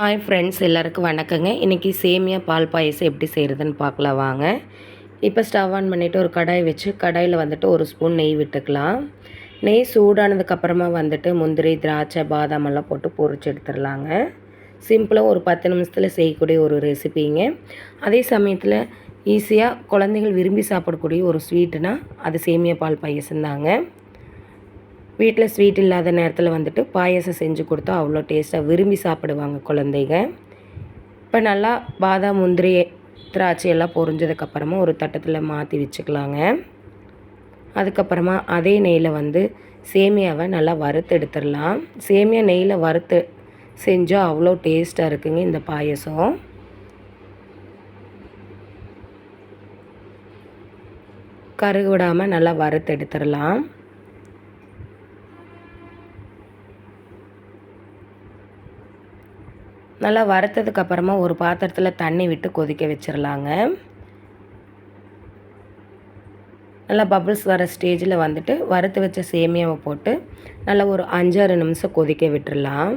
Hi friends எல்லாருக்கும் வணக்கங்க. இன்றைக்கி சேமியா பால் பாயசம் எப்படி செய்கிறதுன்னு பார்க்கலாம் வாங்க. இப்போ ஸ்டவ் ஆன் பண்ணிவிட்டு ஒரு கடாய் வச்சு கடாயில் வந்துட்டு ஒரு ஸ்பூன் நெய் விட்டுக்கலாம். நெய் சூடானதுக்கப்புறமா வந்துட்டு முந்திரி திராட்சை பாதாம் எல்லாம் போட்டு பொறிச்சு எடுத்துடலாங்க. சிம்பிளாக ஒரு பத்து நிமிஷத்தில் செய்யக்கூடிய ஒரு ரெசிபிங்க அதே சமயத்தில் ஈஸியாக குழந்தைகள் விரும்பி சாப்பிடக்கூடிய ஒரு ஸ்வீட்டுனா அது சேமியா பால் பாயசம் தாங்க வீட்டில் ஸ்வீட் இல்லாத நேரத்தில் வந்துட்டு பாயசம் செஞ்சு கொடுத்தா அவ்வளோ டேஸ்ட்டாக விரும்பி சாப்பிடுவாங்க குழந்தைங்க. இப்போ நல்லா பாதாம் முந்திரி திராட்சை எல்லாம் பொரிஞ்சதுக்கப்புறமா ஒரு தட்டத்தில் மாற்றி வச்சுக்கலாங்க. அதுக்கப்புறமா அதே நெய்யில் வந்து சேமியாவை நல்லா வறுத்து எடுத்துடலாம். சேமியா நெய்யில் வறுத்து செஞ்சால் அவ்வளோ டேஸ்ட்டாக இருக்குங்க இந்த பாயசம். கருகு விடாமல் நல்லா வறுத்து எடுத்துடலாம். நல்லா வறுத்ததுக்கு அப்புறமா ஒரு பாத்திரத்தில் தண்ணி விட்டு கொதிக்க வச்சிடலாங்க நல்லா பபிள்ஸ் வர ஸ்டேஜில் வந்துட்டு வறுத்து வச்ச சேமியாவை போட்டு நல்லா ஒரு அஞ்சாறு நிமிஷம் கொதிக்க விட்டுடலாம்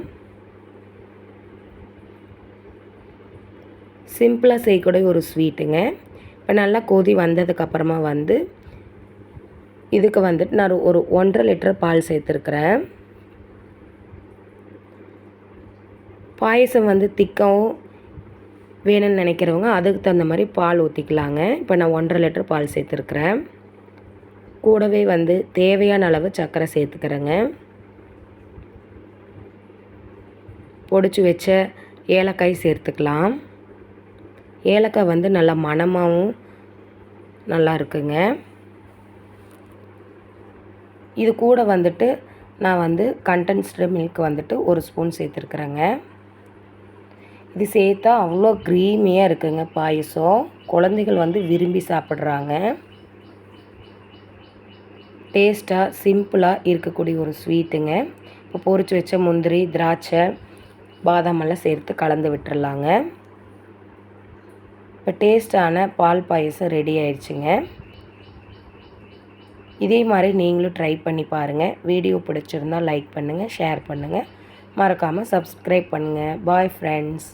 சிம்பிளாக செய்யக்கூடிய ஒரு ஸ்வீட்டுங்க இப்போ நல்லா கொதி வந்ததுக்கப்புறமா வந்து இதுக்கு வந்துட்டு நான் ஒரு ஒன்றரை லிட்டர் பால் சேர்த்துருக்குறேன். பாயசம் வந்து திக்கவும் வேணும்னு நினைக்கிறவங்க அதுக்கு தகுந்த மாதிரி பால் ஊற்றிக்கலாங்க இப்போ நான் ஒன்றரை லிட்டர் பால் சேர்த்துருக்குறேன். கூடவே வந்து தேவையான அளவு சர்க்கரை சேர்த்துக்கிறேங்க. பொடிச்சு வச்ச ஏலக்காய் சேர்த்துக்கலாம். ஏலக்காய் வந்து நல்லா மணமாகவும் நல்லா இருக்குங்க. இது கூட வந்துட்டு நான் வந்து கண்டென்ஸ்டு மில்க் வந்துட்டு ஒரு ஸ்பூன் சேர்த்துருக்குறேங்க. இது சேர்த்தா அவ்வளோ க்ரீமியாக இருக்குங்க பாயசம். குழந்தைகள் வந்து விரும்பி சாப்பிட்றாங்க. டேஸ்ட்டாக சிம்பிளாக இருக்கக்கூடிய ஒரு ஸ்வீட்டுங்க இப்போ பொறிச்சு வச்ச முந்திரி திராட்சை பாதாமெல்லாம் சேர்த்து கலந்து விட்டுறலாங்க. இப்போ டேஸ்ட்டான பால் பாயசம் ரெடி ஆயிடுச்சுங்க. இதே மாதிரி நீங்களும் ட்ரை பண்ணி பாருங்கள் வீடியோ பிடிச்சிருந்தால் லைக் பண்ணுங்கள் ஷேர் பண்ணுங்கள் மறக்காமல் சப்ஸ்கிரைப் பண்ணுங்கள் பாய் ஃப்ரெண்ட்ஸ்